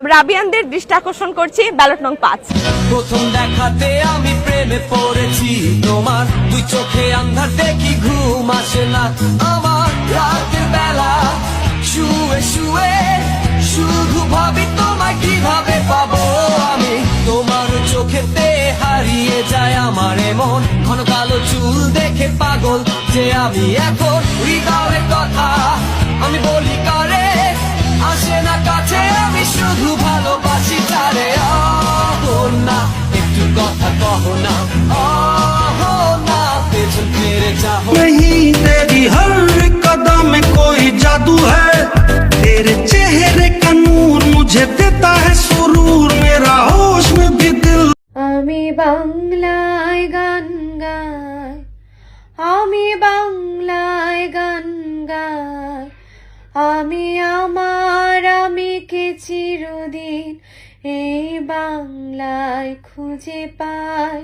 রাবিয়ানদের দৃষ্টি আকর্ষণ করছি ব্যালট নং পাঁচ। প্রথম দেখাতে আমি প্রেমে পড়েছি তোমার। দুই চোখে আন্ধার দেখি ঘুম আসে না। আমার রাতের বেলা শুয়ে শুয়ে শুধু ভাবি তোমায় কীভাবে পাবো আমি। তোমার চোখেতে হারিয়ে যায় আমার এমন। ঘন কালো চুল দেখে পাগল যে আমি এখন। হৃদয়ের কথা जादू है तेरे चेहरे का नूर मुझे देता है सुरूर मेरा होश में भी दिल আমি বাংলায় গান গাই আমি বাংলায় গান গাই আমি আমার আমি কে চিরদিন এই বাংলায় খুঁজে পাই